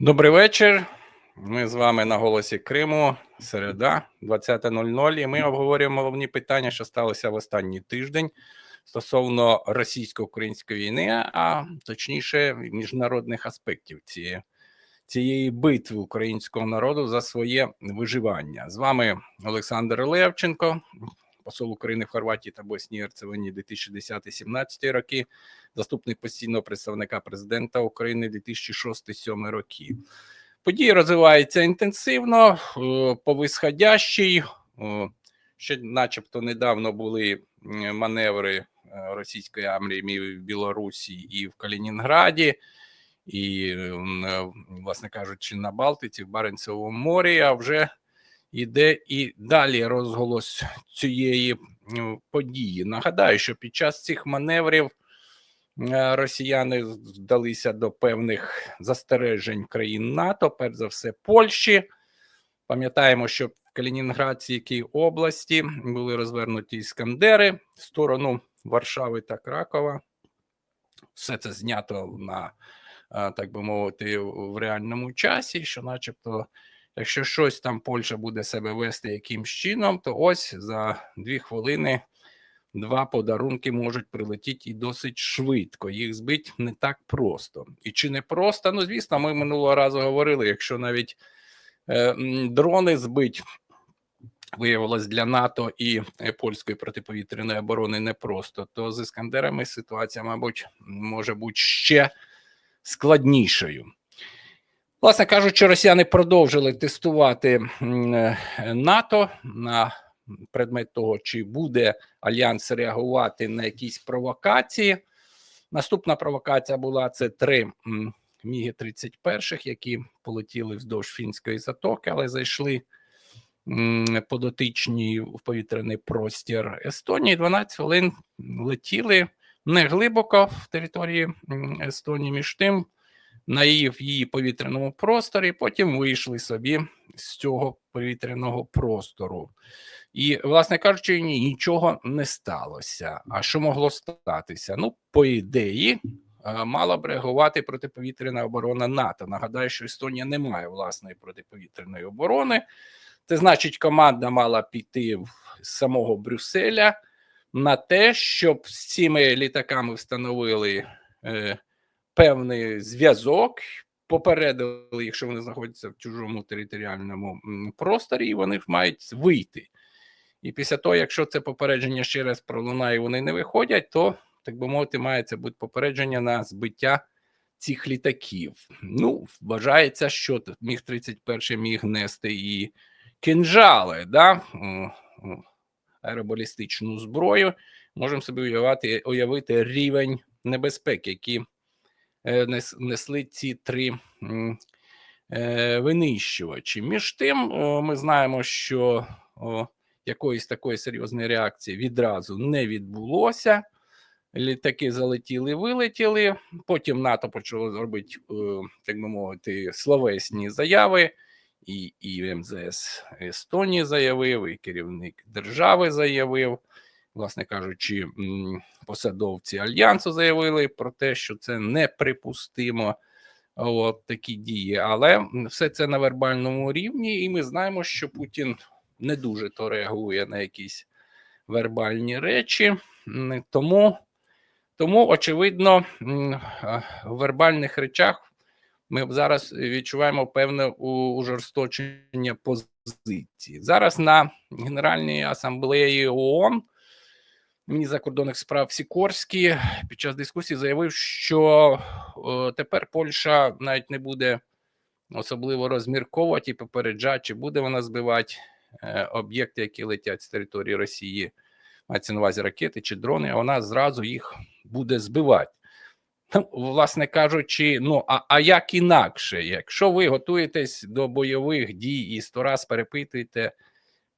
Добрий вечір. Ми з вами на голосі Криму. Середа 20.00. І ми обговорюємо головні питання, що сталося в останній тиждень стосовно російсько-української війни, а точніше, міжнародних аспектів цієї, цієї битви українського народу за своє виживання. З вами Олександр Левченко, посол України в Хорватії та Боснії Герцевині 2010-17 роки, заступник постійного представника президента України 2006-2007 роки. Події розвиваються інтенсивно, е, по висходящій. Е, Ще, начебто, недавно були маневри е, російської армії в Білорусі і в Калінінграді, і, власне кажучи, на Балтиці, в Баренцевому морі. А вже йде і далі розголос цієї події. Нагадаю, що під час цих маневрів е, росіяни вдалися до певних застережень країн НАТО, перш за все Польщі. Пам'ятаємо, що в Калінінградській області були розвернуті іскандери в сторону Варшави та Кракова. Все це знято на, е, так би мовити, в реальному часі, що, начебто, якщо щось там Польща буде себе вести якимсь чином, то ось за дві хвилини два подарунки можуть прилетіти і досить швидко. Їх збить не так просто. І чи не просто? Ну, звісно, ми минулого разу говорили, якщо навіть е, дрони збить. Виявилось для НАТО і е, польської протиповітряної оборони непросто, то з іскандерами ситуація, мабуть, може бути ще складнішою. Власне кажучи, росіяни продовжили тестувати е, НАТО на предмет того, чи буде альянс реагувати на якісь провокації. Наступна провокація була це три міги 31 які полетіли вздовж фінської затоки, але зайшли по дотичній в повітряний простір Естонії. 12 хвилин летіли не глибоко в території Естонії, між тим на її повітряному просторі, потім вийшли собі з цього повітряного простору. І, власне кажучи, нічого не сталося. А що могло статися? Ну, по ідеї, е, мала б реагувати протиповітряна оборона НАТО. Нагадаю, що Естонія не має власної протиповітряної оборони. Це значить, команда мала піти з самого Брюсселя на те, щоб з цими літаками встановили е, певний зв'язок, попередили, якщо вони знаходяться в чужому територіальному просторі, і вони мають вийти. І після того, якщо це попередження ще раз пролунає, вони не виходять, то, так би мовити, має це бути попередження на збиття цих літаків. Ну, вважається, що міг 31 міг нести і кінжали, да? аеробалістичну зброю. Можемо собі уявити, уявити рівень небезпеки, які несли ці три е, винищувачі. Між тим, ми знаємо, що якоїсь такої серйозної реакції відразу не відбулося. Літаки залетіли, вилетіли. Потім НАТО почало робити, е, так би мовити, словесні заяви. І, і МЗС Естонії заявив, і керівник держави заявив. Власне кажучи, посадовці альянсу заявили про те, що це неприпустимо. От такі дії, але все це на вербальному рівні, і ми знаємо, що Путін не дуже то реагує на якісь вербальні речі. Тому, тому очевидно, в вербальних речах ми зараз відчуваємо певне ужорсточення позиції. Зараз на Генеральній асамблеї ООН міністр закордонних справ Сікорський під час дискусії заявив, що е, тепер Польща навіть не буде особливо розмірковувати і попереджати, чи буде вона збивати е, об'єкти, які летять з території Росії, мається на увазі ракети чи дрони, а вона зразу їх буде збивати. Ну, власне кажучи, ну а, а як інакше, якщо ви готуєтесь до бойових дій і сто раз перепитуєте,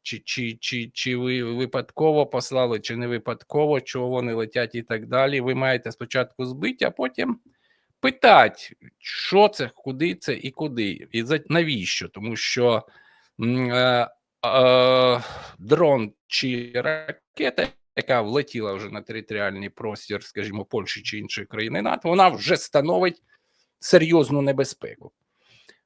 чи, чи, чи, чи ви випадково послали, чи не випадково, чого вони летять і так далі, ви маєте спочатку збити, а потім питати, що це, куди це і куди, і навіщо? Тому що е, е, дрон чи ракета, яка влетіла вже на територіальний простір, скажімо, Польщі чи іншої країни НАТО, вона вже становить серйозну небезпеку.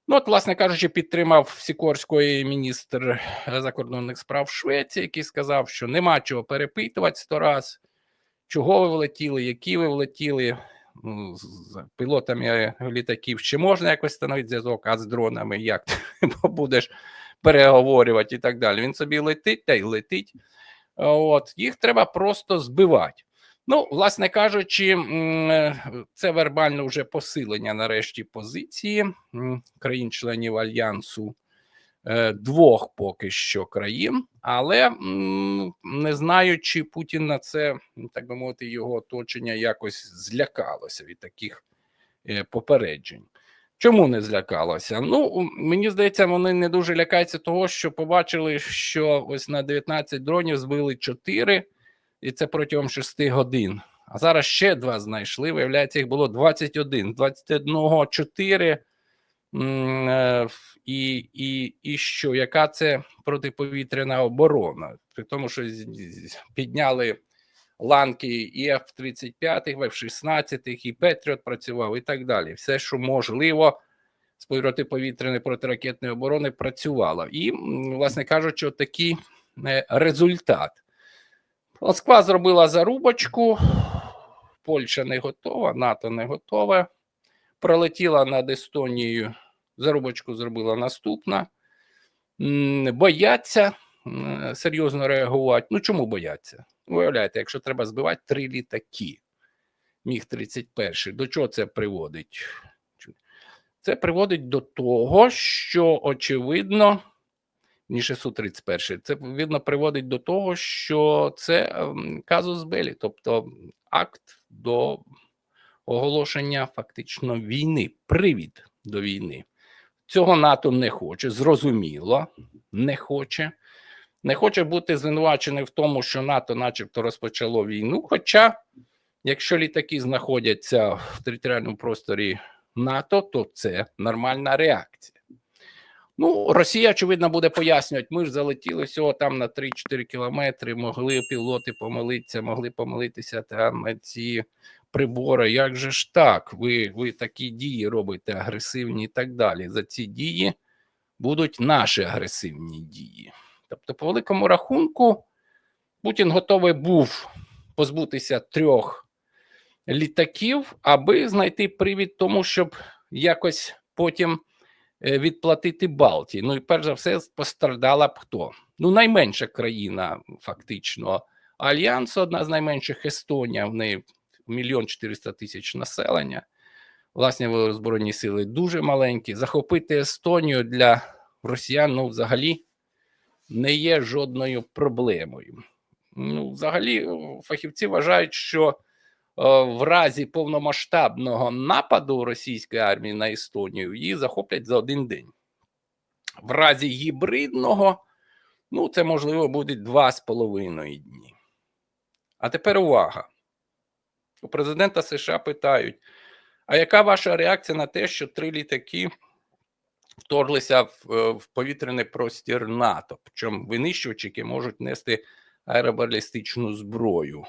Ну, от, власне кажучи, підтримав Сікорської міністр закордонних справ Швеції, який сказав, що нема чого перепитувати сто раз, чого ви влетіли, які ви влетіли. Ну, з пілотами літаків ще можна якось встановити зв'язок, а з дронами як ти будеш переговорювати і так далі. Він собі летить та й летить. От, їх треба просто збивати. Ну, власне кажучи, це вербальне вже посилення нарешті позиції країн-членів альянсу е, двох поки що країн, але не знаю, чи Путін на це, так би мовити, його оточення якось злякалося від таких е, попереджень. Чому не злякалося? Ну, мені здається, вони не дуже лякаються того, що побачили, що ось на 19 дронів збили 4, і це протягом 6 годин. А зараз ще два знайшли. Виявляється, їх було 21. 21 4. М, е, І, і, і що? Яка це протиповітряна оборона? При тому, що підняли ланки і F-35, F-16, і Петріот працював, і так далі. Все, що можливо з протиповітряної протиракетної оборони працювало. І, власне кажучи, такий е, результат. Москва зробила зарубочку, Польща не готова, НАТО не готове. Пролетіла над Естонією, зарубочку зробила наступна. Бояться серйозно реагувати. Ну чому бояться? Уявляєте, якщо треба збивати три літаки, міг 31 до чого це приводить? Це приводить до того, що очевидно, ніж Су-31, це видно приводить до того, що це ем, казус белі, тобто акт до оголошення фактично війни, привід до війни. Цього НАТО не хоче, зрозуміло, не хоче. Не хоче бути звинувачений в тому, що НАТО, начебто, розпочало війну. Хоча, якщо літаки знаходяться в територіальному просторі НАТО, то це нормальна реакція. Ну, Росія, очевидно, буде пояснювати, ми ж залетіли всього там на 3-4 кілометри, могли пілоти помилитися, могли помилитися там ці прибори. Як же ж так? Ви, ви такі дії робите агресивні і так далі. За ці дії будуть наші агресивні дії. Тобто, по великому рахунку, Путін готовий був позбутися трьох літаків, аби знайти привід тому, щоб якось потім відплатити Балтії. Ну і перш за все постраждала б хто? Ну, найменша країна, фактично, Альянсу, одна з найменших Естонія, в неї мільйон 400 тисяч населення. Власне, збройні сили дуже маленькі. Захопити Естонію для росіян, ну, взагалі, не є жодною проблемою. Ну, взагалі, фахівці вважають, що е, в разі повномасштабного нападу російської армії на Естонію її захоплять за один день. В разі гібридного, ну, це можливо буде два з половиною дні. А тепер увага. У президента США питають: а яка ваша реакція на те, що три літаки вторглися в, е, в повітряний простір НАТО? Причому винищувачі можуть нести аеробалістичну зброю?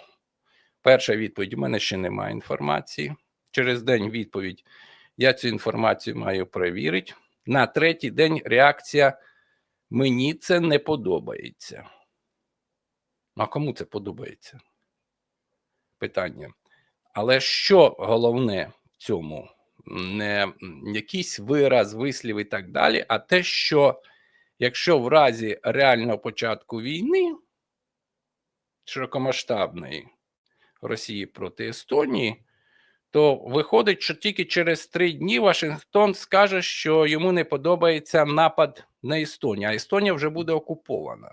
Перша відповідь: у мене ще немає інформації. Через день відповідь: я цю інформацію маю перевірити. На третій день реакція: мені це не подобається. Ну, А кому це подобається? Питання. Але що головне в цьому? Не якийсь вираз, вислів і так далі, а те, що якщо в разі реального початку війни широкомасштабної Росії проти Естонії, то виходить, що тільки через три дні Вашингтон скаже, що йому не подобається напад на Естонію, а Естонія вже буде окупована.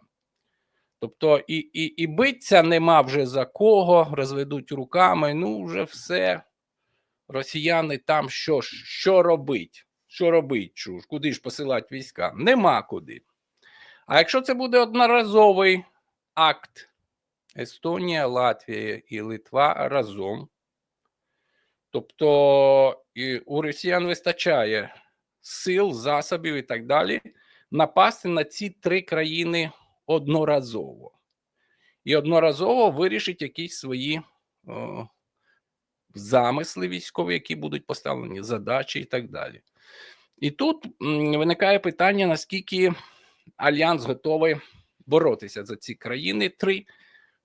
Тобто і, і, і биться нема вже за кого, розведуть руками. Ну, вже все. Росіяни там що що робить? Що робить? Чуж? Куди ж посилати війська? Нема куди. А якщо це буде одноразовий акт Естонія, Латвія і Литва разом, тобто і у росіян вистачає сил, засобів і так далі напасти на ці три країни одноразово. І одноразово вирішить якісь свої о, замисли військові, які будуть поставлені, задачі і так далі. І тут виникає питання, наскільки альянс готовий боротися за ці країни три,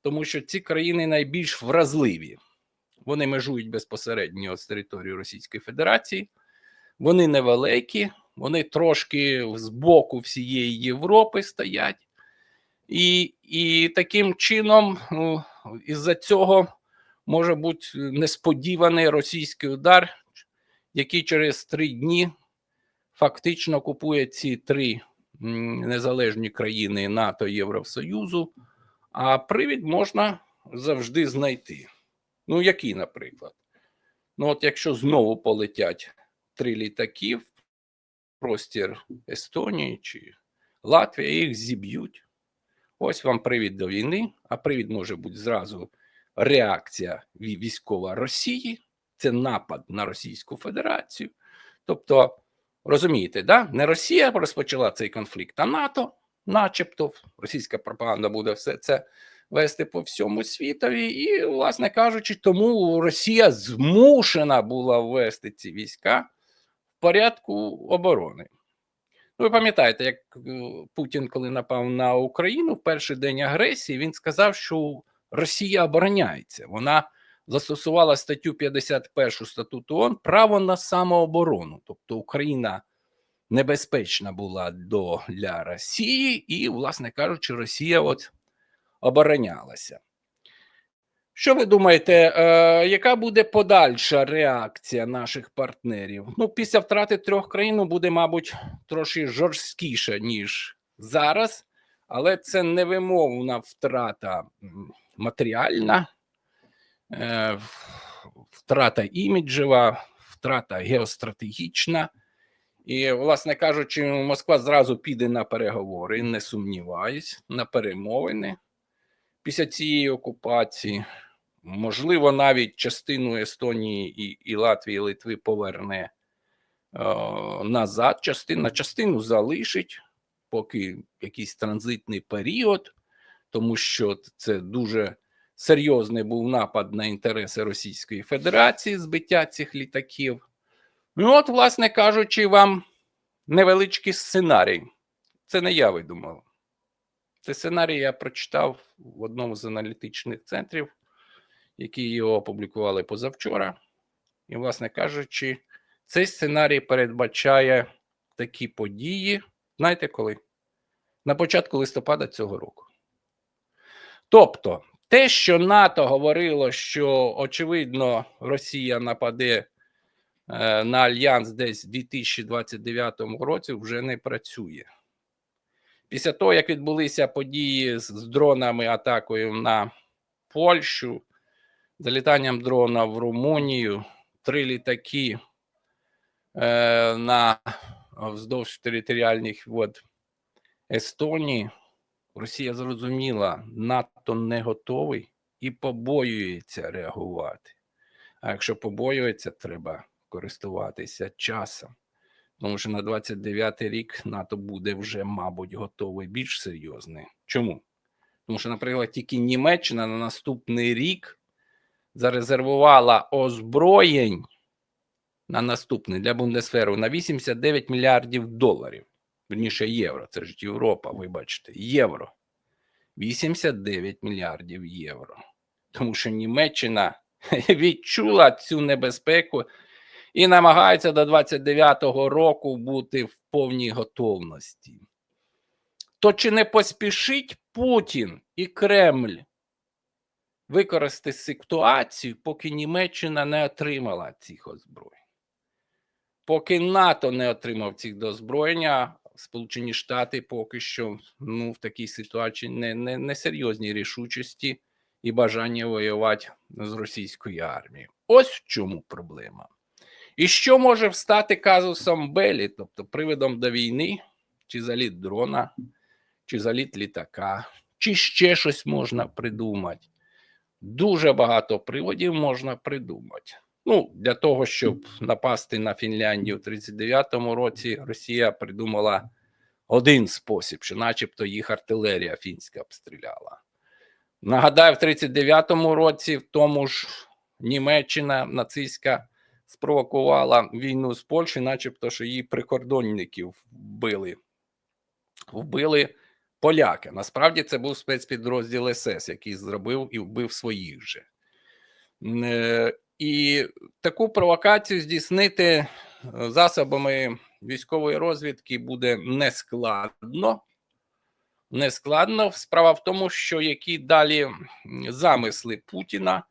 тому що ці країни найбільш вразливі. Вони межують безпосередньо з територією Російської Федерації, вони невеликі, вони трошки з боку всієї Європи стоять. І, і таким чином, ну, із-за цього може бути несподіваний російський удар, який через три дні фактично купує ці три незалежні країни НАТО Євросоюзу, а привід можна завжди знайти. Ну, який, наприклад? Ну, от якщо знову полетять три літаки в простір Естонії чи Латвії, їх зіб'ють. Ось вам привід до війни, а привід може бути зразу реакція військова Росії, це напад на Російську Федерацію. Тобто, розумієте, да? не Росія розпочала цей конфлікт, а НАТО, начебто, російська пропаганда буде все це вести по всьому світові, і, власне кажучи, тому Росія змушена була ввести ці війська в порядку оборони. Ну, ви пам'ятаєте, як е, Путін, коли напав на Україну в перший день агресії, він сказав, що Росія обороняється. Вона застосувала статтю 51 статуту ООН право на самооборону. Тобто Україна небезпечна була до для Росії, і, власне кажучи, Росія от оборонялася. Що ви думаєте, е, яка буде подальша реакція наших партнерів? Ну, після втрати трьох країн буде, мабуть, трошки жорсткіше, ніж зараз, але це невимовна втрата матеріальна, е, втрата іміджева, втрата геостратегічна. І, власне кажучи, Москва зразу піде на переговори, не сумніваюсь, на перемовини після цієї окупації. Можливо, навіть частину Естонії і, і Латвії, і Литви поверне е, назад, частина, частину залишить, поки якийсь транзитний період, тому що це дуже серйозний був напад на інтереси Російської Федерації, збиття цих літаків. Ну, от, власне кажучи, вам невеличкий сценарій. Це не я видумав. Цей сценарій я прочитав в одному з аналітичних центрів, які його опублікували позавчора. І, власне кажучи, цей сценарій передбачає такі події. Знаєте коли? На початку листопада цього року. Тобто, те, що НАТО говорило, що очевидно Росія нападе на альянс десь у 2029 році, вже не працює. Після того, як відбулися події з, з дронами, атакою на Польщу, залітанням дрона в Румунію, три літаки е, на вздовж територіальних вод Естонії, Росія зрозуміла, НАТО не готовий і побоюється реагувати. А якщо побоюється, треба користуватися часом. Тому що на 29-й рік НАТО буде вже, мабуть, готовий більш серйозний. Чому? Тому що, наприклад, тільки Німеччина на наступний рік зарезервувала озброєнь на наступний для Бундесферу на 89 мільярдів доларів. Верніше євро. Це ж Європа, вибачте, євро. 89 мільярдів євро. Тому що Німеччина відчула цю небезпеку і намагається до 29-го року бути в повній готовності. То чи не поспішить Путін і Кремль використати ситуацію, поки Німеччина не отримала цих озброєнь? Поки НАТО не отримав цих дозброєння, Сполучені Штати поки що ну, в такій ситуації не, не, не серйозні рішучості і бажання воювати з російською армією. Ось в чому проблема. І що може встати казусом Белі, тобто приводом до війни, чи заліт дрона, чи заліт літака, чи ще щось можна придумати. Дуже багато приводів можна придумати. Ну, для того, щоб напасти на Фінляндію в 39-му році, Росія придумала один спосіб, що, начебто, їх артилерія фінська обстріляла. Нагадаю, в 39-му році, в тому ж Німеччина нацистська спровокувала війну з Польщею, начебто, що її прикордонників вбили. Вбили поляки. Насправді це був спецпідрозділ СС, який зробив і вбив своїх же. Е, І таку провокацію здійснити е, засобами військової розвідки буде нескладно. Нескладно. Справа в тому, що які далі замисли Путіна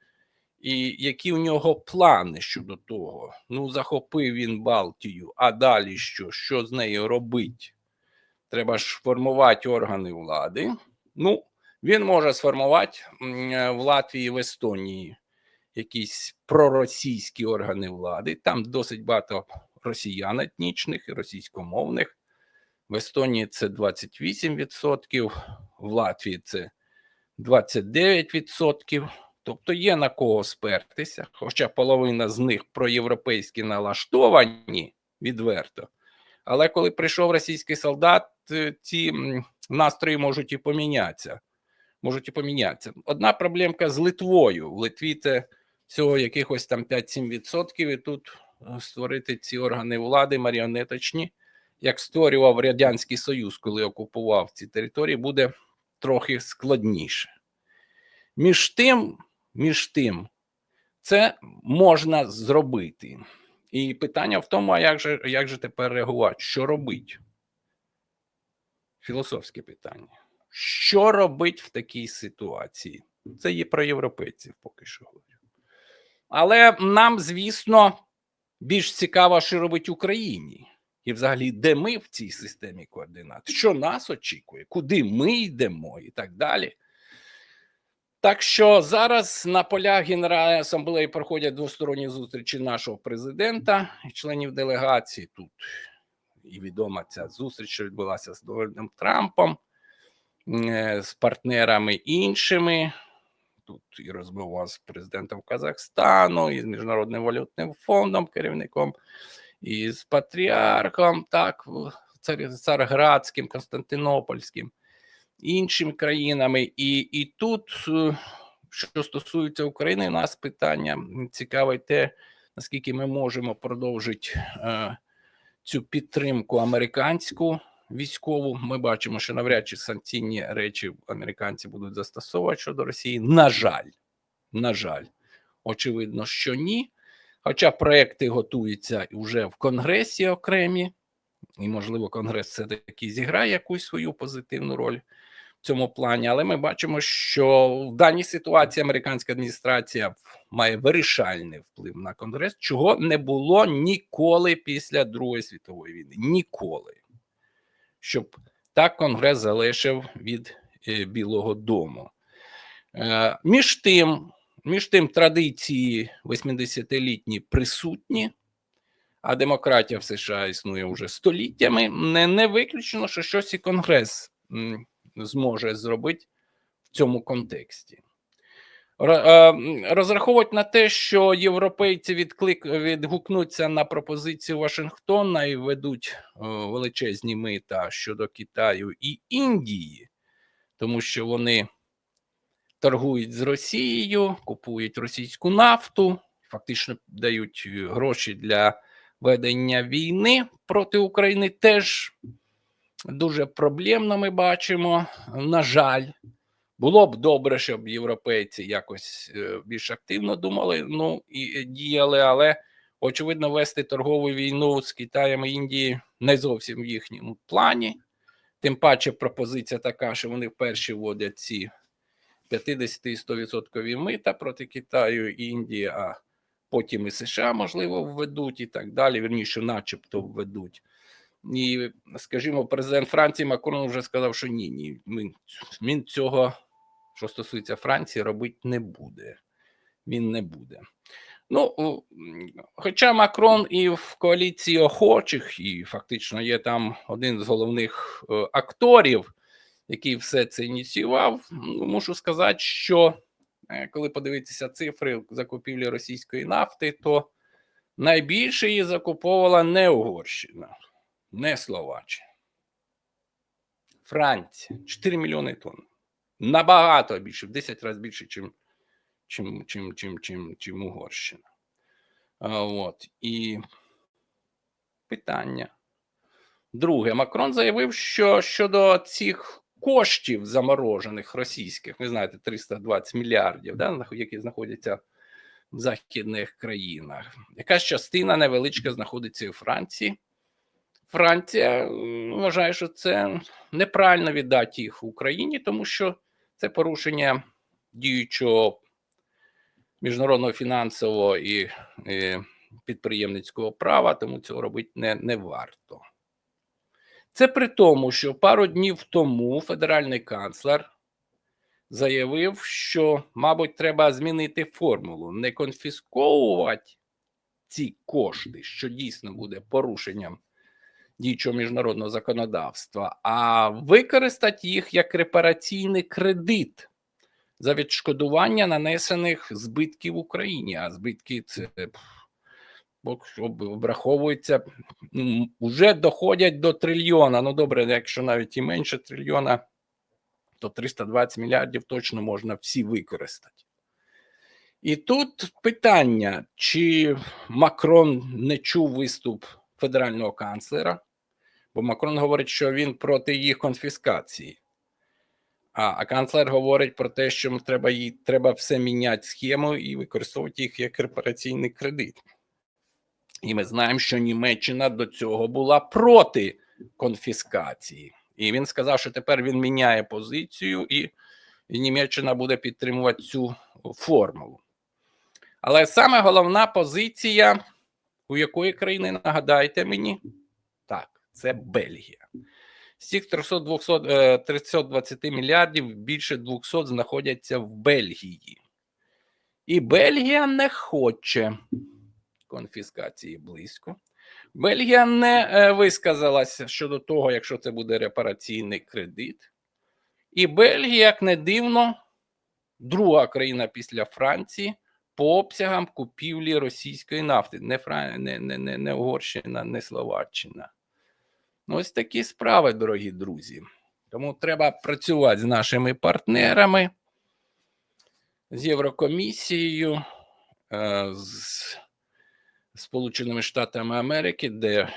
і які у нього плани щодо того. Ну, захопив він Балтію, а далі що? Що з нею робить? Треба ж формувати органи влади. Ну, він може сформувати е, в Латвії, в Естонії якісь проросійські органи влади. Там досить багато росіян етнічних і російськомовних. В Естонії це 28%, в Латвії це 29%. Тобто є на кого спертися, хоча половина з них проєвропейські налаштовані відверто. Але коли прийшов російський солдат, е, ці настрої можуть і помінятися. Можуть і помінятися. Одна проблемка з Литвою. В Литві це всього якихось там 5-7%, і тут е, створити ці органи влади маріонеточні, як створював Радянський Союз, коли окупував ці території, буде трохи складніше. Між тим, між тим, це можна зробити. І питання в тому, а як же, як же тепер реагувати? Що робить? Філософське питання. Що робить в такій ситуації? Це є про європейців, поки що говорю. Але нам, звісно, більш цікаво, що робить Україні. І взагалі, де ми в цій системі координат, що нас очікує, куди ми йдемо і так далі. Так що зараз на полях Генеральної асамблеї проходять двосторонні зустрічі нашого президента і членів делегації. Тут і відома ця зустріч, що відбулася з Дональдом Трампом, е, з партнерами іншими. Тут і розмова з президентом Казахстану, і з Міжнародним валютним фондом, керівником, і з патріархом, так, цар- царградським, Константинопольським, іншими країнами. І, і тут, е, що стосується України, у нас питання цікаве те, наскільки ми можемо продовжити е, цю підтримку американську військову. Ми бачимо, що навряд чи санкційні речі американці будуть застосовувати щодо Росії. На жаль, на жаль, очевидно, що ні. Хоча проекти готуються вже в Конгресі окремі, і, можливо, Конгрес все-таки зіграє якусь свою позитивну роль цьому плані. Але ми бачимо, що в даній ситуації американська адміністрація має вирішальний вплив на Конгрес, чого не було ніколи після Другої світової війни. Ніколи. Щоб так Конгрес залишив від е, Білого Дому. Е, між тим, між тим, традиції 80-літні присутні, а демократія в США існує вже століттями. Не, не виключено, що щось і Конгрес зможе зробити в цьому контексті. Ро- Розраховувати на те, що європейці відклик відгукнуться на пропозицію Вашингтона і ведуть величезні мита щодо Китаю і Індії, тому що вони торгують з Росією, купують російську нафту, фактично дають гроші для ведення війни проти України. Теж дуже проблемно ми бачимо. На жаль, було б добре, щоб європейці якось е, більш активно думали, ну і е, діяли, але очевидно, вести торгову війну з Китаєм і Індією не зовсім в їхньому плані. Тим паче пропозиція така, що вони вперше вводять ці 50 і 100% мита проти Китаю і Індії, а потім і США, можливо, введуть і так далі. Вірніше, начебто введуть. І, скажімо, президент Франції Макрон вже сказав, що ні, ні, він, цього, що стосується Франції, робити не буде. Він не буде. Ну, хоча Макрон і в коаліції охочих, і фактично є там один з головних е, акторів, який все це ініціював, ну, мушу сказати, що е, коли подивитися цифри закупівлі російської нафти, то найбільше її закуповувала не Угорщина, не Словаччина. Франція 4 мільйони тонн. Набагато більше, в 10 разів більше, чим, чим, чим, чим, чим, чим Угорщина. А, От. І питання. Друге, Макрон заявив, що щодо цих коштів заморожених російських, ви знаєте, 320 мільярдів, да, які знаходяться в західних країнах. Якась частина невеличка знаходиться у Франції. Франція вважає, що це неправильно віддати їх Україні, тому що це порушення діючого міжнародного фінансового і, і підприємницького права, тому цього робити не, не варто. Це при тому, що пару днів тому федеральний канцлер заявив, що, мабуть, треба змінити формулу, не конфісковувати ці кошти, що дійсно буде порушенням діючого міжнародного законодавства, а використати їх як репараційний кредит за відшкодування нанесених збитків Україні. А збитки це враховується, вже доходять до трильйона. Ну добре, якщо навіть і менше трильйона, то 320 мільярдів точно можна всі використати. І тут питання: чи Макрон не чув виступ федерального канцлера? Бо Макрон говорить, що він проти їх конфіскації. А, а канцлер говорить про те, що треба, їй, треба все міняти схему і використовувати їх як репараційний кредит. І ми знаємо, що Німеччина до цього була проти конфіскації. І він сказав, що тепер він міняє позицію, і, і Німеччина буде підтримувати цю формулу. Але саме головна позиція, у якої країни, нагадайте мені, так, це Бельгія. З цих 300, 200, е, 320 мільярдів більше 200 знаходяться в Бельгії. І Бельгія не хоче конфіскації близько. Бельгія не е, висказалася щодо того, якщо це буде репараційний кредит. І Бельгія, як не дивно, друга країна після Франції по обсягам купівлі російської нафти. Не, Фран... не, не, не, не Угорщина, не Словаччина. Ну, Ось такі справи, дорогі друзі. Тому треба працювати з нашими партнерами, з Єврокомісією, е, з Сполученими Штатами Америки, де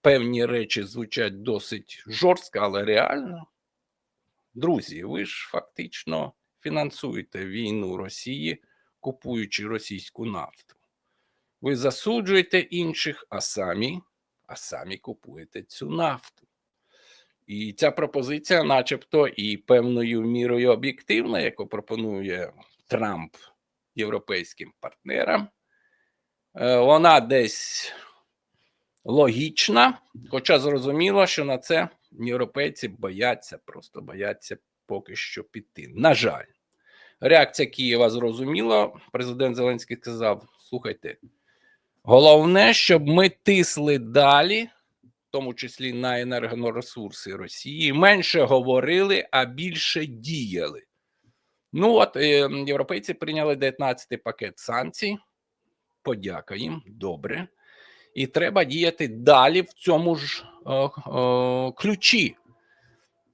певні речі звучать досить жорстко, але реально. Друзі, ви ж фактично фінансуєте війну Росії, купуючи російську нафту. Ви засуджуєте інших, а самі, а самі купуєте цю нафту. І ця пропозиція, начебто, і певною мірою об'єктивна, яку пропонує Трамп європейським партнерам, е, вона десь логічна, хоча зрозуміло, що на це європейці бояться, просто бояться поки що піти. На жаль, реакція Києва зрозуміла. Президент Зеленський сказав: слухайте, головне, щоб ми тисли далі, в тому числі на енергоресурси Росії, менше говорили, а більше діяли. Ну от е, європейці прийняли 19-й пакет санкцій. Подяка їм, добре. І треба діяти далі в цьому ж е, е, ключі,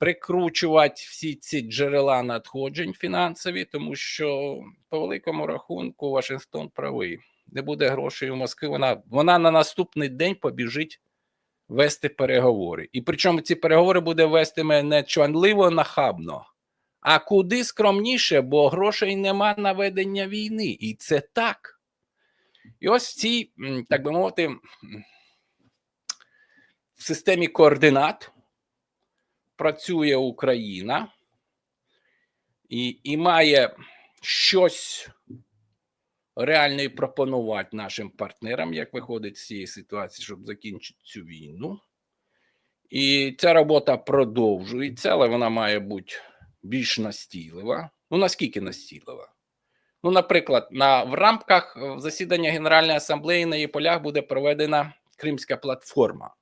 прикручувати всі ці джерела надходжень фінансові, тому що по великому рахунку Вашингтон правий. Не буде грошей у Москви. Вона, вона на наступний день побіжить вести переговори. І причому ці переговори буде вести не чванливо нахабно, а куди скромніше, бо грошей нема на ведення війни. І це так. І ось в цій, так би мовити, в системі координат працює Україна і, і має щось реально і пропонувати нашим партнерам, як виходить з цієї ситуації, щоб закінчити цю війну. І ця робота продовжується, але вона має бути більш настійлива. Ну, наскільки настійлива? Ну, наприклад, на, в рамках е, засідання Генеральної асамблеї на її полях буде проведена Кримська платформа.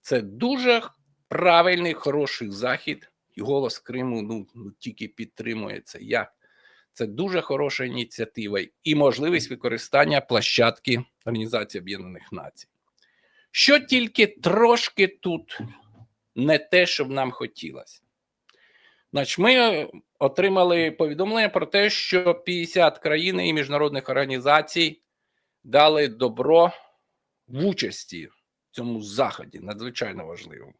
Це дуже правильний, хороший захід, і голос Криму ну, ну, тільки підтримує це. Як? Це дуже хороша ініціатива і можливість використання площадки Організації Об'єднаних Націй. Що тільки трошки тут не те, що б нам хотілося. Значить, ми отримали повідомлення про те, що 50 країн і міжнародних організацій дали добро в участі в цьому заході, надзвичайно важливому.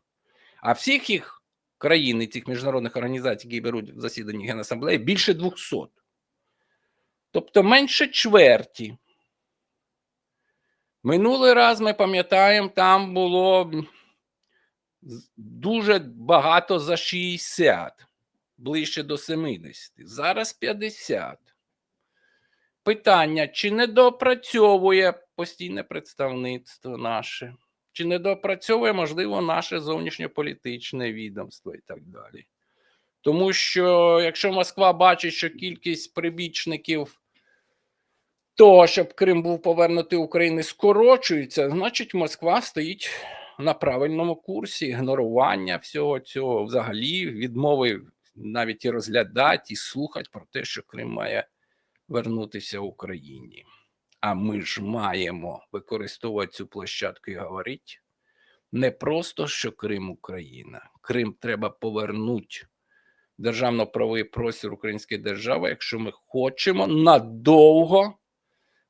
А всіх їх країн і цих міжнародних організацій, які беруть в засіданні Генасамблеї, більше 200. Тобто менше чверті. Минулий раз ми пам'ятаємо, там було дуже багато за 60, ближче до 70. Зараз 50. Питання: чи не допрацьовує постійне представництво наше, чи не допрацьовує, можливо, наше зовнішньополітичне відомство і так далі. Тому що якщо Москва бачить, що кількість прибічників того, щоб Крим був повернутий Україні, скорочується, значить Москва стоїть на правильному курсі ігнорування всього цього, взагалі, відмови навіть і розглядати, і слухати про те, що Крим має вернутися Україні. А ми ж маємо використовувати цю площадку і говорити не просто, що Крим Україна. Крим треба повернути державно-правовий простір Української держави, якщо ми хочемо надовго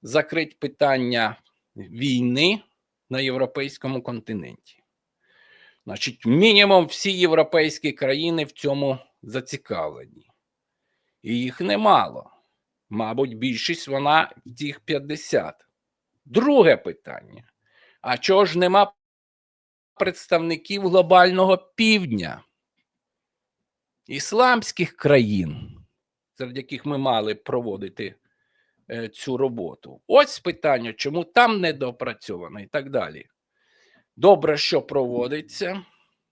закрити питання війни на європейському континенті. Значить, мінімум всі європейські країни в цьому зацікавлені. І їх немало. Мабуть, більшість вона тих 50. Друге питання: а чого ж нема представників глобального півдня, ісламських країн, серед яких ми мали проводити е, цю роботу? Ось питання, чому там недопрацьовано і так далі. Добре, що проводиться,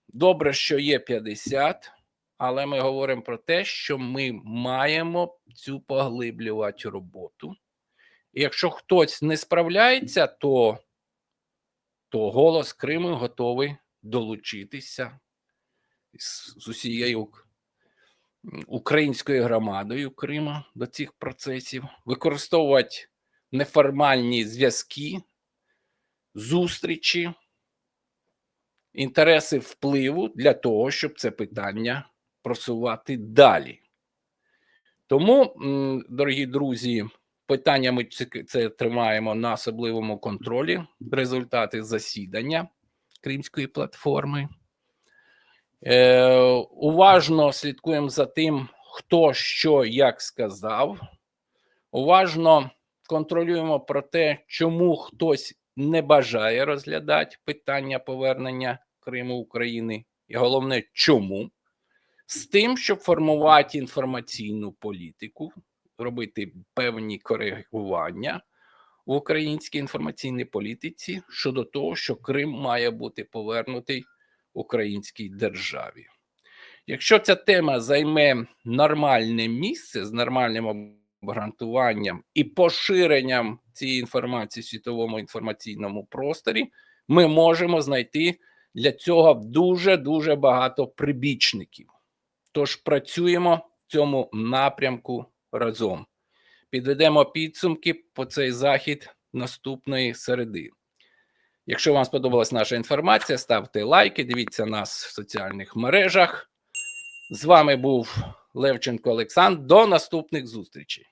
добре, що є 50, але ми говоримо про те, що ми маємо цю поглиблювати роботу. І якщо хтось не справляється, то, то голос Криму готовий долучитися з, з усією українською громадою Крима до цих процесів, використовувати неформальні зв'язки, зустрічі, інтереси впливу для того, щоб це питання просувати далі. Тому, дорогі друзі, питання ми це, тримаємо на особливому контролі. Результати засідання Кримської платформи. Е, уважно слідкуємо за тим, хто що як сказав. Уважно контролюємо про те, чому хтось не бажає розглядати питання повернення Криму України, і головне, чому з тим, щоб формувати інформаційну політику, робити певні коригування в українській інформаційній політиці щодо того, що Крим має бути повернутий українській державі. Якщо ця тема займе нормальне місце з нормальним обґрунтуванням і поширенням цієї інформації в світовому інформаційному просторі, ми можемо знайти для цього дуже дуже багато прибічників. Тож працюємо в цьому напрямку разом. Підведемо підсумки по цей захід наступної середи. Якщо вам сподобалась наша інформація, ставте лайки, дивіться нас в соціальних мережах. З вами був Левченко Олександр. До наступних зустрічей.